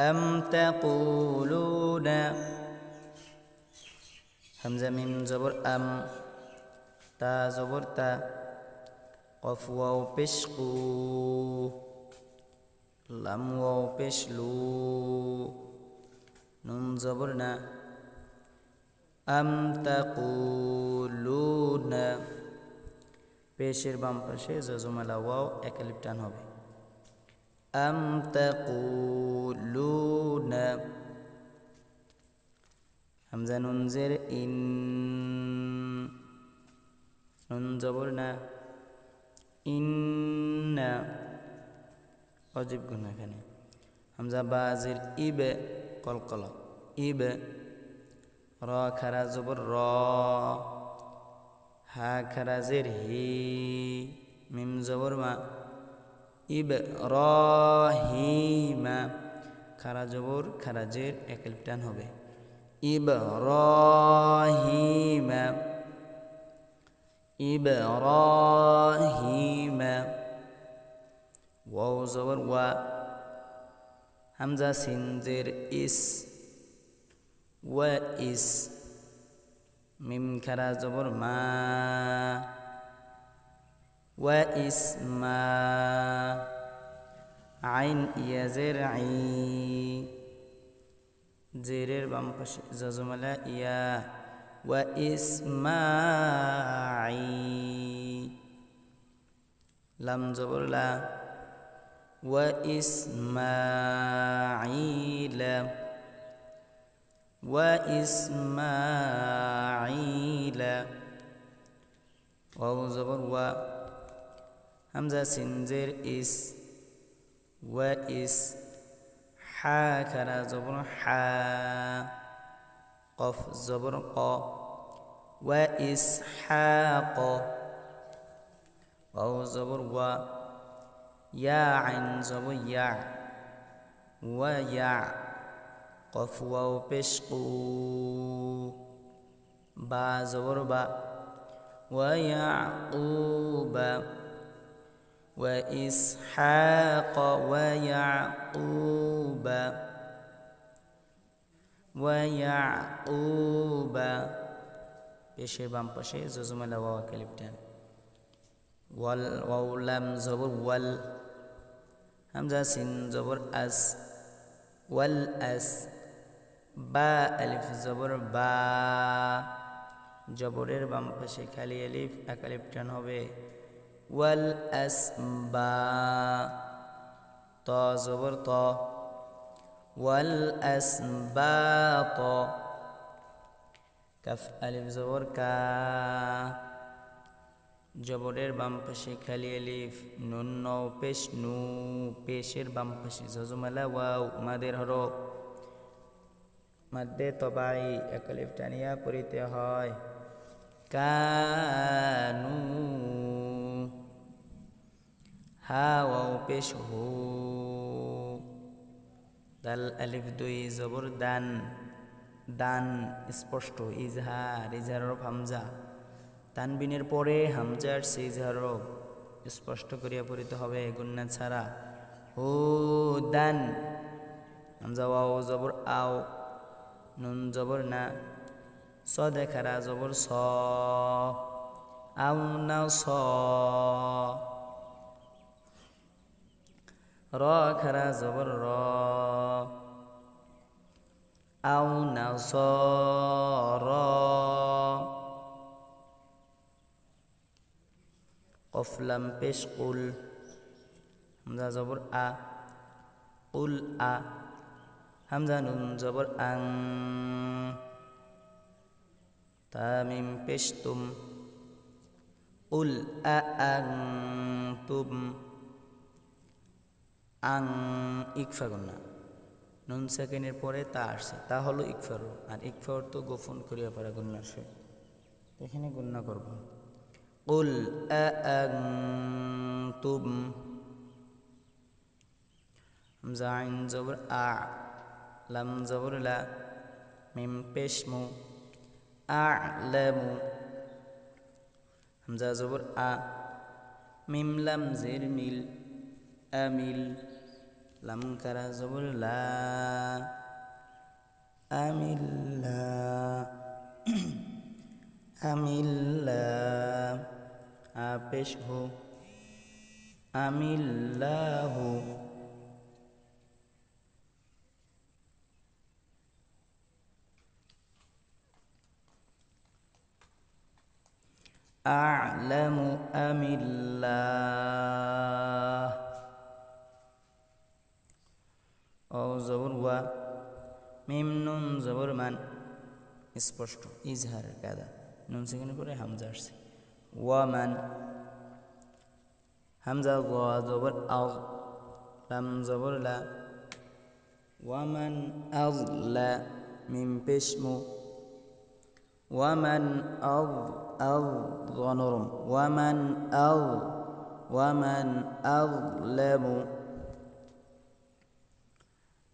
أم تقولون همزة من زبر أم تا زبر تا قف واو بشقو لم واو بشلو نون زبرنا أم تقولون পেশের বাম পাশে জজমালা ওয়াও একালিপ টান হবে হামজা নুন জের ইন নুন না ইন্না অজীব গুণ এখানে হামজা বাজির ইবে কলকলা ইবে র খারা জবর র হা খারা জের হি মিম জবর মা ইব রহিমা খারা জবর খারা জের একেলটান হবে ইব রহিমা ইব রহিমা ওয়াও জবর ওয়া হামজা সিনজের ইস ওয়া ইস মিম খারা জবর মা ওয়া ইসমা আইন ইয়াজের আই জেরের বাম পাশে জজমালা ইয়া ওয়া ইসমাই লাম জবরলা ওয়া ইসমাইলা ওয়া ইসমাইলা ওয়াও জবর ওয়া و همزة سنزير إس وإس حا كرا زبر حا قف زبر قا ق واو زبر و يا عين زبر يع ويع قف واو بشقو با زبر با ويعقوب وإسحاق ويعقوب ويعقوب পেশের বাম পাশে জজমালা ওয়াওয়া ক্যালিপটান ওয়াল ওয়াও লাম জবর ওয়াল হামজা সিন জবর আস ওয়াল আস বা আলিফ জবর বা জবরের বাম পাশে খালি আলিফ এক আলিফ টান হবে আসবা ত, জবর ত। ওয়াল আসবাত কাফ, আলিফ, জবর, কা। জবরের বাম পাশে খালি, আলিফ, নুন ন পেশ, নু। পেশের বাম পাশে জজমালা ওয়াও, মাদের হরফ। মাদ্দে তবাই একালিফ টানিয়া পড়িতে হয়। কানু হাওয়াও পেশ হো। দাল আলিফ দুই জবর দান। দান স্পষ্ট, ইজহার ইজহার হামজা। তানবিনের পরে হামজার সে ইজহার স্পষ্ট করিয়া পড়িতে হবে গুন্না ছাড়া। ও দান। হামজা, ওয়াও, জবর, আও। নুন, জবর, না। স দেখারা, জবর, স। আউ না স। র খারা জবর র আউ না স র কফলাম পেশ কুল হামজা জবর আ উল আ হামজা নুন জবর আং তামিম পেশতুম উল আ আং তুম আং ইকফা গুন্না নুন সেকেন্ডের পরে তা আসছে। তা হলো ইকফার আর ইকফার তো গোপন করিয়া পারা গুন্নার সে। এখানে গুন্না করব। কুল তুম জাইন জবর আ, লাম জবর লা, মিম পেশমু আ লামু হামজা জবর আ, মিম লাম জের মিল أمل لم كرزب الله لا. أمل لا. أمل لا أبش هو أمل لا هو أعلم أم الله. জবর ওয়া মিম নুন জবর মান স্পষ্ট ইজহারের কাদা নুন সেখানে করে হামজা আসছে ওয়া মান হামজা ওয়া জবর আও লাম জবর লা ওয়ামান আল্লা মিম পেশমু ওয়ামান আল আল গনরম ওয়ামান আল ওয়ামান আল্লামু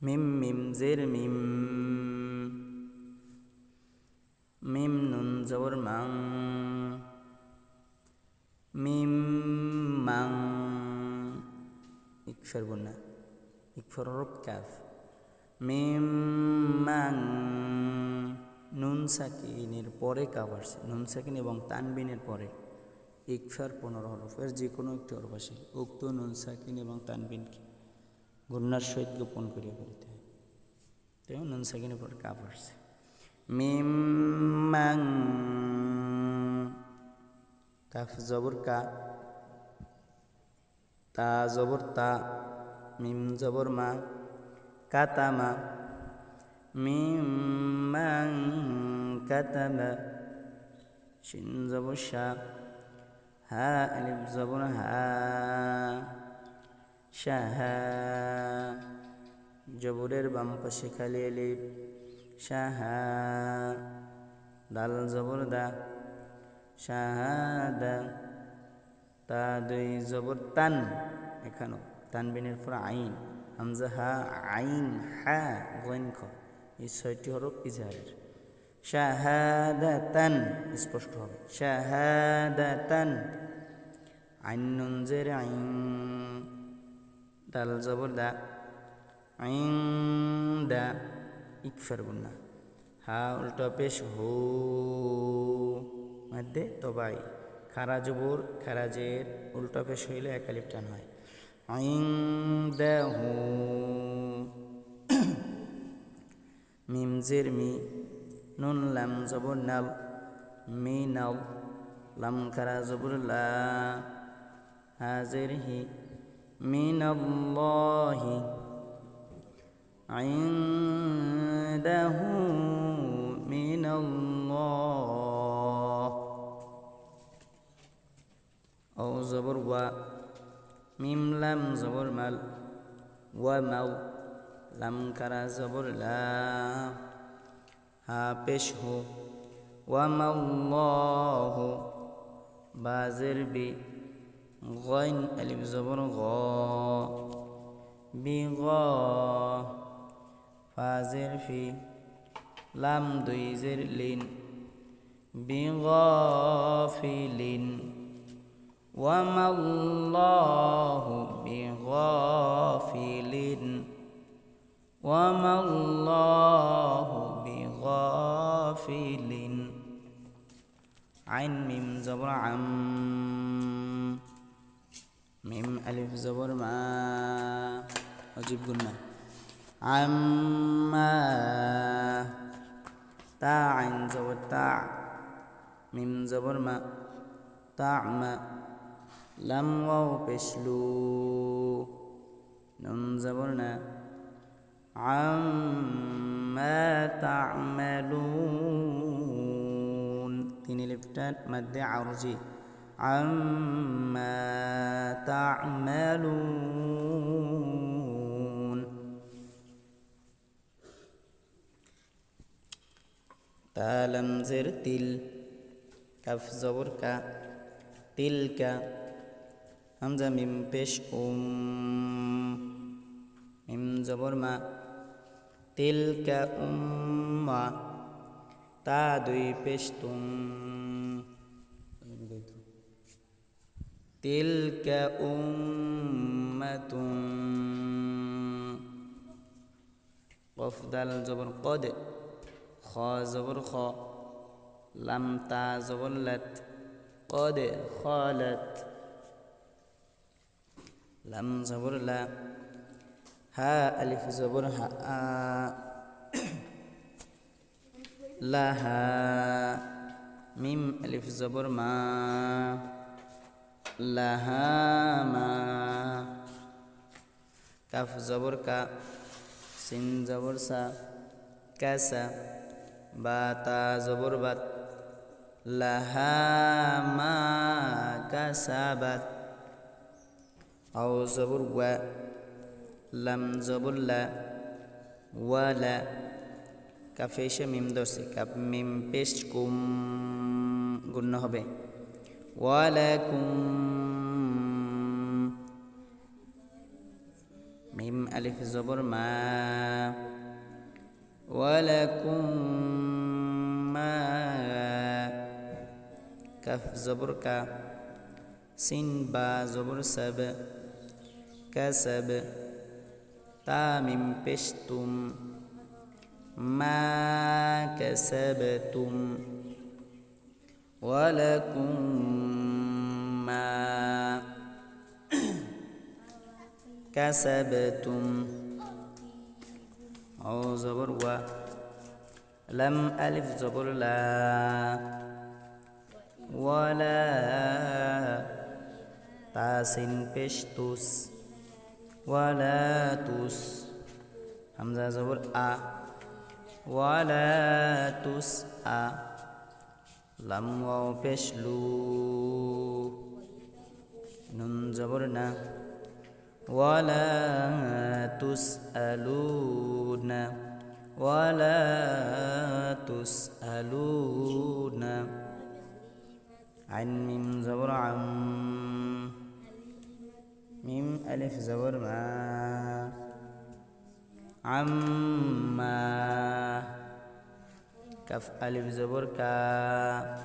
মিম মিম জের মিম মিম নুন জবর মাং মিম মাং ইকফার গুন্না ইকফার রব কাফ মিম মাং নুন সাকিনের পরে আসছে নুন সাকিন এবং তানবিনের পরে ইকফার পনেরো হরফের যে কোনো একটি হরফ আসে উক্ত নুন সাকিন এবং তানবিনকে গুন্নার সহিত গোপন করিয়া ফেলতে হয়। তেমন নুন সাকিনের পর কাপ আসছে। মিম কাফ জবর কা, তা জবর তা, মিম জবর মা মিম মাং কাতামা শিন জবর শা হা, আলিফ জবর হা। জবরের বাম পাশে খালি এলিপ শাহা। দাল জবর দা। শাহাদা তা দুই জবর তান। এখানেও তানবিনের পর আইন। হামজা হা, আইন, হা, গোয়েন খ। এই ছয়টি হরফ ইজহারের। শাহাদাতান স্পষ্ট হবে। শাহাদাতান আইন নুন জের আইন। দাল জবর দা আইন দা ইকফার গুন্না হা, উল্টা পেশ, হো মধ্যে তবাই। খারা জবর খারাজের উল্টা পেশ হইলে একালিপ টান হয়। আইন দা হু, মিম জের, মি, নুন, লাম, জবর, নাল, মি, নাল, লাম, খারা জবর, লা হাজের হি من الله عنده من الله. أو زبر و ميم لم زبر مل و مل لم كرا زبر لا. هابش هو. ہو وما الله بازر بي غين ألف زبر غا. بغا. فازر في لام دويزر لين. بغافل وما الله بغافل وما الله بغافل عين ميم زبر عم. ميم ألف زبر مع أجيب قلنا عما تاع عين زبر تاع ميم زبر ما تاع ما لم واو بشلو. نون زبرنا عما تعملون. تيني لفتان مد عرجي. عما تعملون. তালাম জের তিল কাফ জবর কা তিল কা হামজা মিম পেশ উম মিম জবর মা তিল কা উম্মা তা দুই পেশ তুম تلك أمة. قف دال زبر قد خا زبر خا. لم تا زبر لت قد خالت. لم زبر لا ها ألف زبر ها. لها ميم ألف زبر ما. লাহামা কাফ জবর কা, সিন জবর সা, কাসা, বা তা জবর বাত। লাহা মা কাসাবাত আও জবর ওয়া লাম জবর লা ওয়ালা কাফে এসে মিম দর্শে কাপ মিম পেশ কুম গুণ্য হবে। ولكم ميم ألف زبر ما ولكم ما كف زبر كا سين با زبر سب كسب تامم بشتم ما كسبتم ولكم كسبتم. أو زبر و لم ألف زبر لا. ولا تاسين بشتوس. ولا توس. همزة زبر أ. ولا تسأ لم وفشلو نون زبرنا ولا تسألون ولا تسألون. عن ميم زبر عم. ميم ألف زبر ما. عما. كف ألف زبر كا.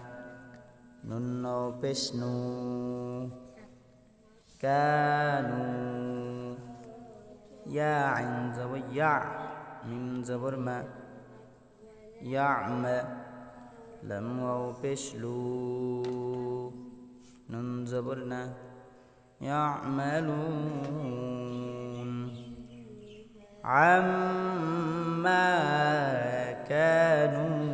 نون بشنو. كانوا. يا عين زبر يع من زبر ما يعم لم واو بشلو نون زبرنا يعملون عما كانوا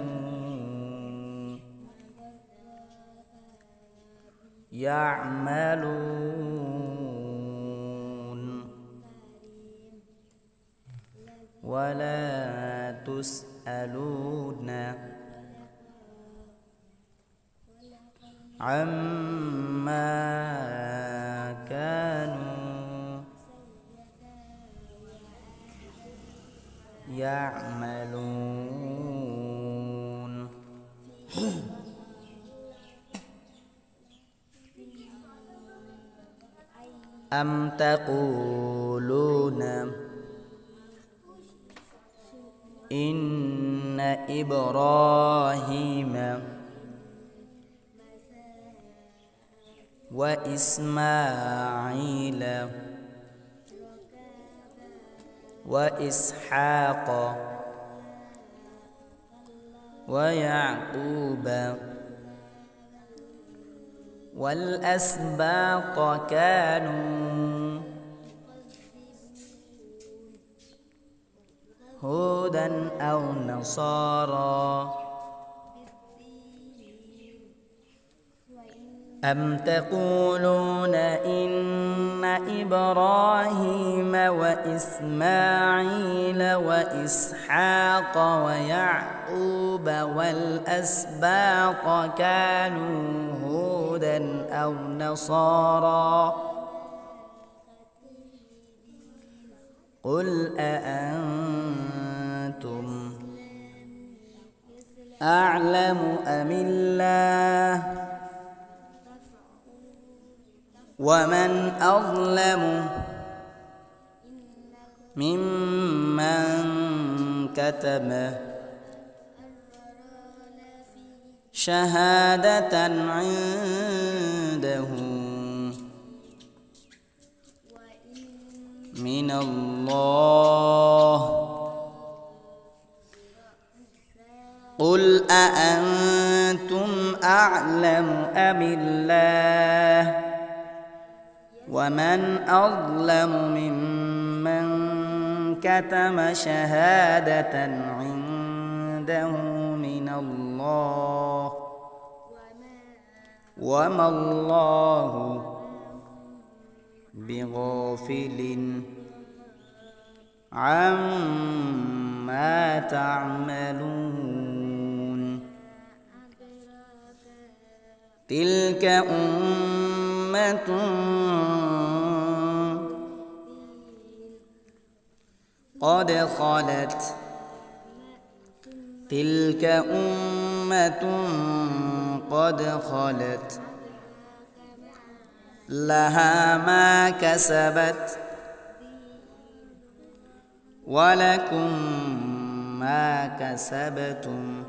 يعملون ولا تسألون عما كانوا يعملون. أم تقولون إن إبراهيم وإسماعيل وإسحاق ويعقوب والأسباط كانوا هودا أو نصارى. أم تقولون إن إبراهيم وإسماعيل وإسحاق ويعقوب والأسباط كانوا هودا أو نصارى؟ قل أأنتم أعلم أم الله ومن أظلم ممن كتم شهادة عنده من الله. قل أأنتم أعلم أم الله؟ ومن أظلم ممن كتم شهادة عنده من الله؟ وما الله بغافل عما تعملون. تلك أمة قد خلت. تلك أمة قد خلت. لها ما كسبت ولكم ما كسبتم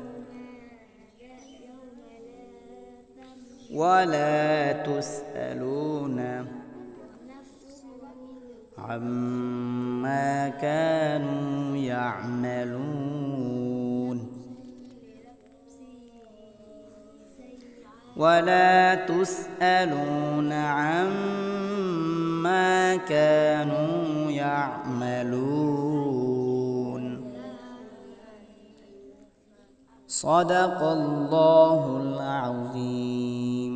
ولا تسألون عما كانوا يعملون ولا تسألون عما كانوا يعملون. صدق الله العظيم.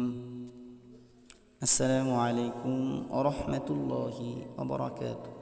السلام عليكم ورحمة الله وبركاته.